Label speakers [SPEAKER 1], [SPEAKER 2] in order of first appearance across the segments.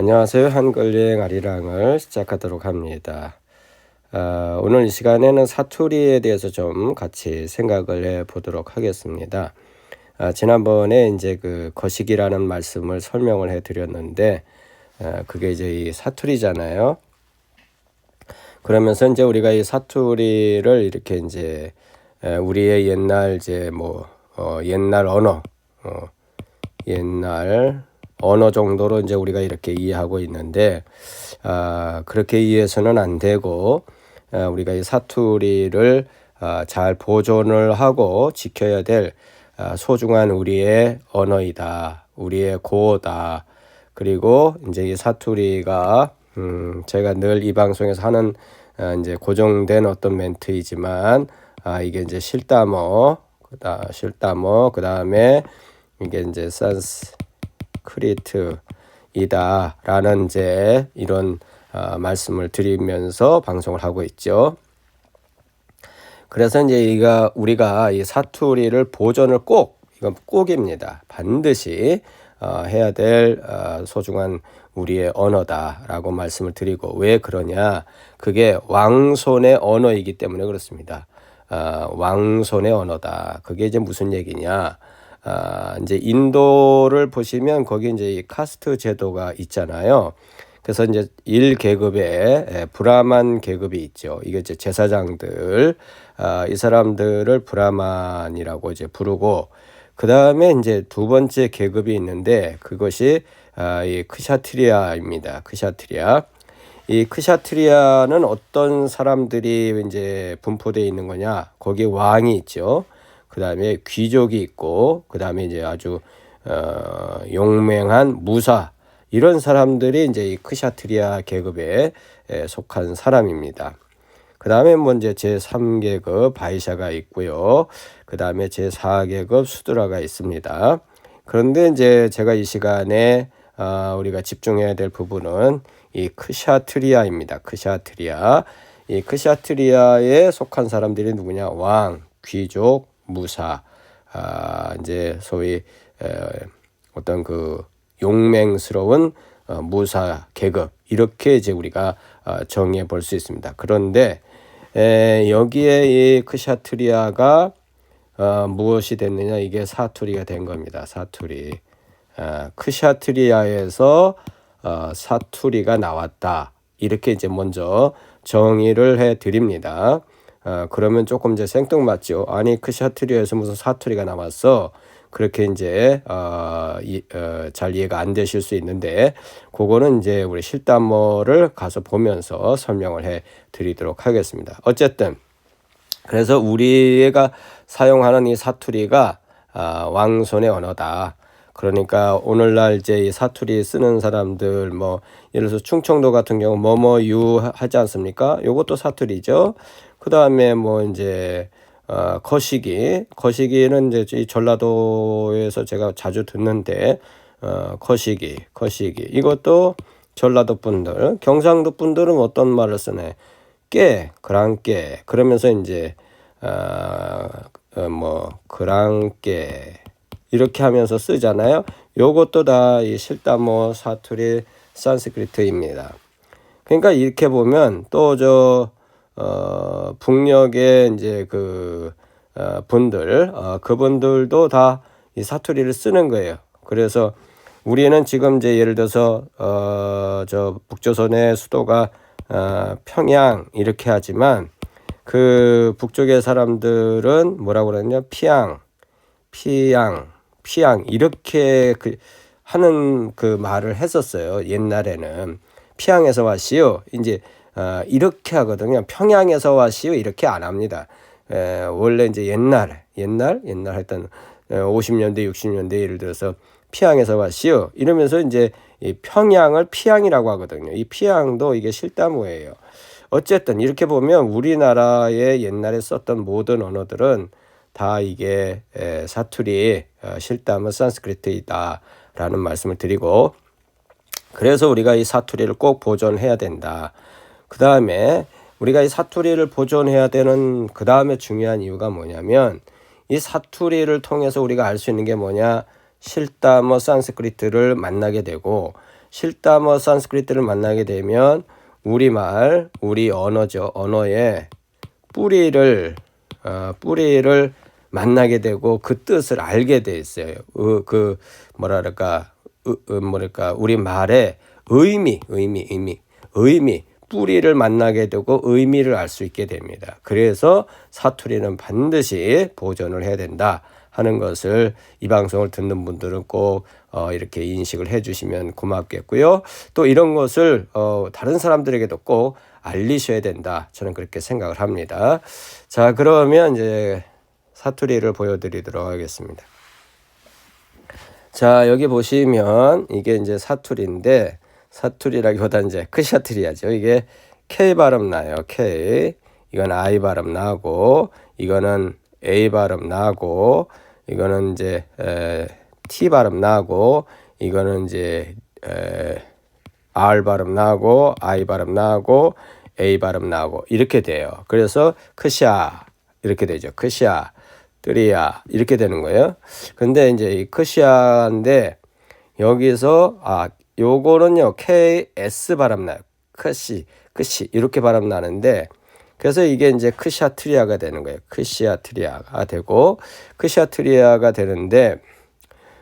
[SPEAKER 1] 안녕하세요. 한글여행 아리랑을 시작하도록 합니다. 어, 오늘 이 시간에는 사투리에 대해서 좀 같이 생각을 해 보도록 하겠습니다. 아, 지난번에 이제 그 거시기라는 말씀을 설명을 해 드렸는데, 어, 그게 이제 이 사투리잖아요. 그러면서 이제 우리가 이 사투리를 이렇게 이제 우리의 옛날 이제 뭐 어, 옛날 언어, 어, 옛날 언어 정도로 이제 우리가 이렇게 이해하고 있는데 아, 그렇게 이해해서는 안 되고 아, 우리가 이 사투리를 아, 잘 보존을 하고 지켜야 될 아, 소중한 우리의 언어이다. 우리의 고다. 그리고 이제 이 사투리가 음, 제가 늘 이 방송에서 하는 아, 이제 고정된 어떤 멘트이지만 아, 이게 이제 실담어, 그다 실담어, 그 다음에 이게 이제 산스 크리트이다라는 이제 이런 어, 말씀을 드리면서 방송을 하고 있죠. 그래서 이제 이가 우리가 이 사투리를 보존을 꼭 이건 꼭입니다. 반드시 어, 해야 될 어, 소중한 우리의 언어다라고 말씀을 드리고 왜 그러냐? 그게 왕손의 언어이기 때문에 그렇습니다. 어, 왕손의 언어다. 그게 이제 무슨 얘기냐? 아, 이제 인도를 보시면 거기 이제 이 카스트 제도가 있잖아요. 그래서 이제 일 계급에 브라만 계급이 있죠. 이게 이제 제사장들, 아, 이 사람들을 브라만이라고 이제 부르고, 그 다음에 이제 두 번째 계급이 있는데 그것이 아, 이 크샤트리아입니다. 크샤트리아. 이 크샤트리아는 어떤 사람들이 이제 분포되어 있는 거냐? 거기 왕이 있죠. 그 다음에 귀족이 있고, 그 다음에 이제 아주, 어, 용맹한 무사, 이런 사람들이 이제 이 크샤트리아 계급에 속한 사람입니다. 그 다음에 뭐 이제 제3계급 바이샤가 있고요. 그 다음에 제 4계급 수드라가 있습니다. 그런데 이제 제가 이 시간에 아, 우리가 집중해야 될 부분은 이 크샤트리아입니다. 크샤트리아. 이 크샤트리아에 속한 사람들이 누구냐? 왕, 귀족, 무사, 아, 이제 소위 에, 어떤 그 용맹스러운 어, 무사 계급 이렇게 이제 우리가 어, 정의해 볼 수 있습니다. 그런데 에, 여기에 이 크샤트리아가 어, 무엇이 됐느냐 이게 사투리가 된 겁니다. 사투리. 어, 크샤트리아에서 어, 사투리가 나왔다. 이렇게 이제 먼저 정의를 해 드립니다. 어, 그러면 조금 이제 생뚱맞죠. 아니 크샤트리아에서 무슨 사투리가 나왔어. 그렇게 이제 어, 이, 어, 잘 이해가 안 되실 수 있는데 그거는 이제 우리 실담어를 가서 보면서 설명을 해 드리도록 하겠습니다. 어쨌든 그래서 우리가 사용하는 이 사투리가 아, 왕손의 언어다. 그러니까 오늘날 이제 이 사투리 쓰는 사람들 뭐 예를 들어서 충청도 같은 경우 뭐뭐유 하지 않습니까? 요것도 사투리죠. 그 다음에 뭐 이제 어, 거시기 거시기는 이제 이 전라도에서 제가 자주 듣는데 어, 거시기 거시기 이것도 전라도 분들 경상도 분들은 어떤 말을 쓰네 깨 그랑깨 그러면서 이제 어, 어, 뭐 그랑깨 이렇게 하면서 쓰잖아요. 요것도 다 이 실담어 사투리 산스크리트입니다. 그러니까 이렇게 보면 또 저 어, 북녘에 이제 그 어, 분들 어, 그분들도 다 이 사투리를 쓰는 거예요. 그래서 우리는 지금 이제 예를 들어서 어, 저 북조선의 수도가 어, 평양 이렇게 하지만 그 북쪽의 사람들은 뭐라고 그러냐 피양 피양 피양 이렇게 그 하는 그 말을 했었어요. 옛날에는 피양에서 왔시요. 이제 어, 이렇게 하거든요. 평양에서 왔시요. 이렇게 안 합니다. 에, 원래 이제 옛날 옛날 옛날 했던 50년대 60년대 예를 들어서 피양에서 왔시요. 이러면서 이제 이 평양을 피양이라고 하거든요. 이 피양도 이게 실담어예요. 어쨌든 이렇게 보면 우리나라의 옛날에 썼던 모든 언어들은 다 이게 사투리 어, 실담은 산스크리트이다라는 말씀을 드리고 그래서 우리가 이 사투리를 꼭 보존해야 된다. 그 다음에 우리가 이 사투리를 보존해야 되는 그 다음에 중요한 이유가 뭐냐면 이 사투리를 통해서 우리가 알 수 있는 게 뭐냐 실담어 산스크리트를 만나게 되고 실다머 산스크리트를 만나게 되면 우리말, 우리 언어죠. 언어의 뿌리를 어, 뿌리를 만나게 되고 그 뜻을 알게 돼 있어요. 그, 그 뭐랄까 으, 으, 뭐랄까 우리 말의 의미, 의미, 의미, 의미 뿌리를 만나게 되고 의미를 알 수 있게 됩니다. 그래서 사투리는 반드시 보존을 해야 된다 하는 것을 이 방송을 듣는 분들은 꼭 어, 이렇게 인식을 해주시면 고맙겠고요. 또 이런 것을 어, 다른 사람들에게도 꼭 알리셔야 된다. 저는 그렇게 생각을 합니다. 자, 그러면 이제 사투리를 보여드리도록 하겠습니다. 자, 여기 보시면 이게 이제 사투리인데 사투리라기보다 이제 크샤트리아죠. 이게 K 발음 나요. K. 이건 I 발음 나고 이거는 A 발음 나고 이거는 이제 에, T 발음 나고 이거는 이제 에, R 발음 나고 I 발음 나고 A 발음 나고 이렇게 돼요. 그래서 크샤 이렇게 되죠. 크샤 뜨리야 이렇게 되는 거예요. 근데 이제 이 크샤인데 여기서 아 요거는요 KS 발음 나요. 크시 크시 이렇게 발음 나는데 그래서 이게 이제 크샤트리아가 되는 거예요. 크시아트리아가 되고 크시아트리아가 되는데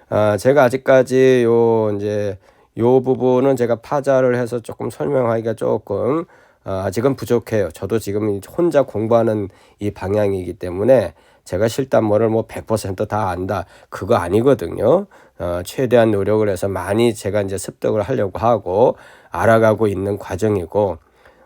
[SPEAKER 1] 아 제가 아직까지 요 이제 요 부분은 제가 파자를 해서 조금 설명하기가 조금 아, 아직은 부족해요. 저도 지금 혼자 공부하는 이 방향이기 때문에 제가 실담모를 뭐 100%다 안다. 그거 아니거든요. 어, 최대한 노력을 해서 많이 제가 이제 습득을 하려고 하고 알아가고 있는 과정이고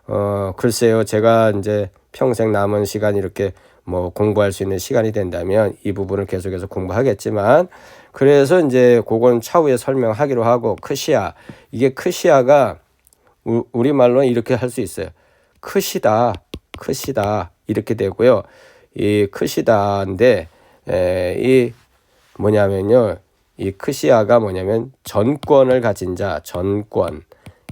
[SPEAKER 1] 어 글쎄요. 제가 이제 평생 남은 시간 이렇게 뭐 공부할 수 있는 시간이 된다면 이 부분을 계속해서 공부하겠지만 그래서 이제 그건 차후에 설명하기로 하고 크시아. 이게 크시아가 우리 말로 이렇게 할 수 있어요. 크시다 크시다. 이렇게 되고요 이 크시다인데 에, 이 뭐냐면요 이 크시아가 뭐냐면 전권을 가진 자, 전권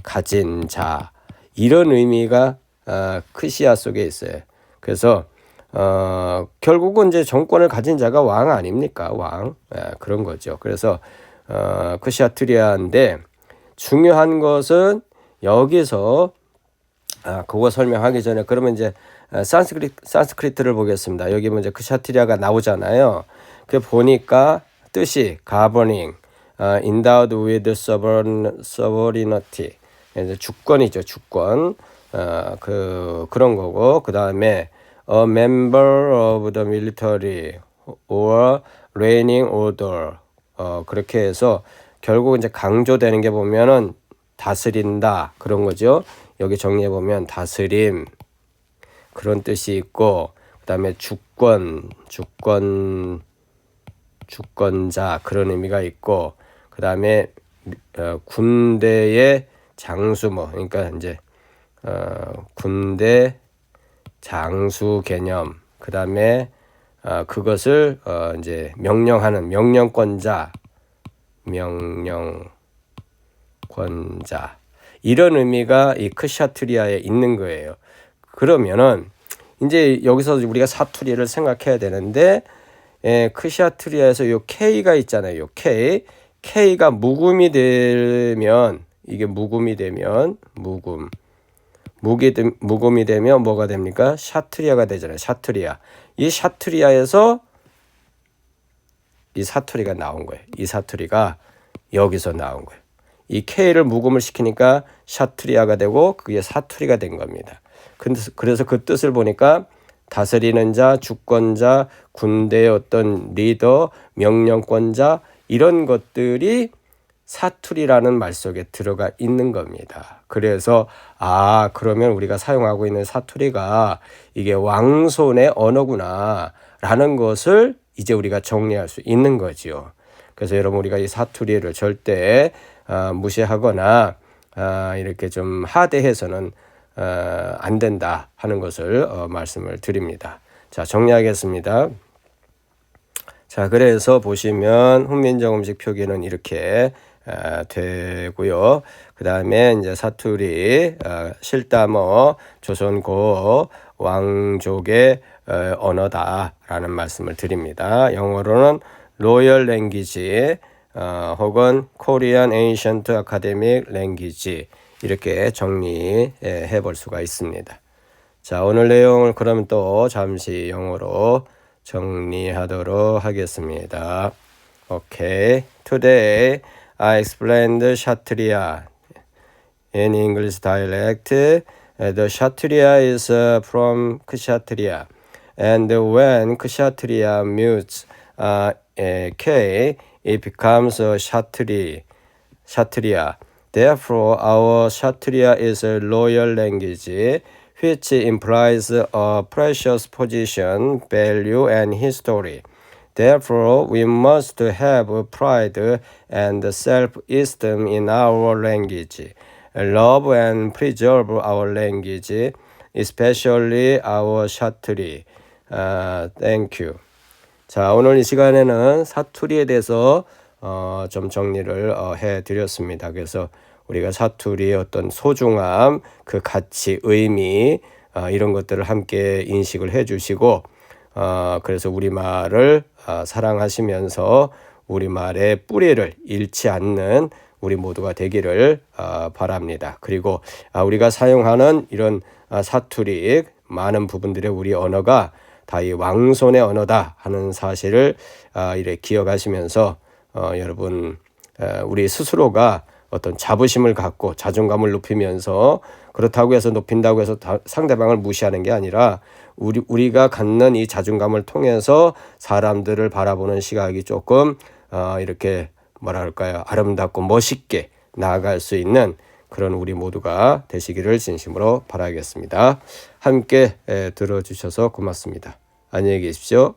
[SPEAKER 1] 가진 자 이런 의미가 어, 크시아 속에 있어요. 그래서 어, 결국은 이제 정권을 가진 자가 왕 아닙니까? 왕 예, 그런 거죠. 그래서 어, 크시아트리아인데 중요한 것은 여기서 아, 그거 설명하기 전에 그러면 이제 산스크리, 산스크리트를 보겠습니다. 여기 먼저 크샤트리아가 나오잖아요. 그 보니까 뜻이 governing, uh, endowed with sovereignty, 주권이죠, 주권. 어, 그 그런 거고 그 다음에 a member of the military or reigning order 어, 그렇게 해서 결국 이제 강조되는 게 보면은 다스린다. 그런 거죠. 여기 정리해 보면 다스림. 그런 뜻이 있고 그다음에 주권 주권 주권자 그런 의미가 있고 그 다음에 어, 군대의 장수 뭐 그러니까 이제 어, 군대 장수 개념. 그 다음에 어, 그것을 어, 이제 명령하는 명령권자. 명령 권자 이런 의미가 이 크샤트리아에 있는 거예요. 그러면은 이제 여기서 우리가 사투리를 생각해야 되는데 예, 크샤트리아에서 요 K가 있잖아요. 요 K. K가 묵음이 되면 이게 묵음이 되면 묵음. 묵이 묵음이 되면 뭐가 됩니까? 샤트리아가 되잖아요. 샤트리아. 이 샤트리아에서 이 사투리가 나온 거예요. 이 사투리가 여기서 나온 거예요. 이 K를 묵음을 시키니까 샤트리아가 되고 그게 사투리가 된 겁니다. 그래서 그 뜻을 보니까 다스리는 자, 주권자, 군대의 어떤 리더, 명령권자 이런 것들이 사투리라는 말 속에 들어가 있는 겁니다. 그래서 아 그러면 우리가 사용하고 있는 사투리가 이게 왕손의 언어구나라는 것을 이제 우리가 정리할 수 있는 거지요. 그래서 여러분 우리가 이 사투리를 절대 아, 무시하거나 아, 이렇게 좀 하대해서는 어, 안 된다 하는 것을 어, 말씀을 드립니다. 자, 정리하겠습니다. 자, 그래서 보시면 훈민정 음식 표기는 이렇게 어, 되고요. 그 다음에 이제 사투리, 어, 실담어, 조선고 왕족의 어, 언어다라는 말씀을 드립니다. 영어로는 로열 랭귀지, 어, 혹은 Korean Ancient Academic Language 이렇게 정리해 볼 수가 있습니다. 자, 오늘 내용을 그러면 또 잠시 영어로 정리하도록 하겠습니다. Okay. Today I explained Kshatriya in English dialect. Uh, The Kshatriya is uh, from Kshatriya. And when Kshatriya mutes uh, K, it becomes a Kshatri, Kshatriya. Therefore, our Kshatriya is a royal language, which implies a precious position, value, and history. Therefore, we must have pride and self-esteem in our language. Love and preserve our language, especially our Shatri. Uh, thank you. 자, 오늘 이 시간에는 사투리에 대해서 어, 좀 정리를 어, 해 드렸습니다. 그래서 우리가 사투리의 어떤 소중함, 그 가치, 의미 어, 이런 것들을 함께 인식을 해 주시고 어, 그래서 우리말을 어, 사랑하시면서 우리말의 뿌리를 잃지 않는 우리 모두가 되기를 어, 바랍니다. 그리고 아, 우리가 사용하는 이런 아, 사투리 많은 부분들의 우리 언어가 다이 왕손의 언어다 하는 사실을 아, 이렇게 기억하시면서 어, 여러분 어, 우리 스스로가 어떤 자부심을 갖고 자존감을 높이면서 그렇다고 해서 높인다고 해서 다- 상대방을 무시하는 게 아니라 우리 우리가 갖는 이 자존감을 통해서 사람들을 바라보는 시각이 조금 어, 이렇게 뭐랄까요 아름답고 멋있게 나아갈 수 있는 그런 우리 모두가 되시기를 진심으로 바라겠습니다. 함께 에, 들어주셔서 고맙습니다. 안녕히 계십시오.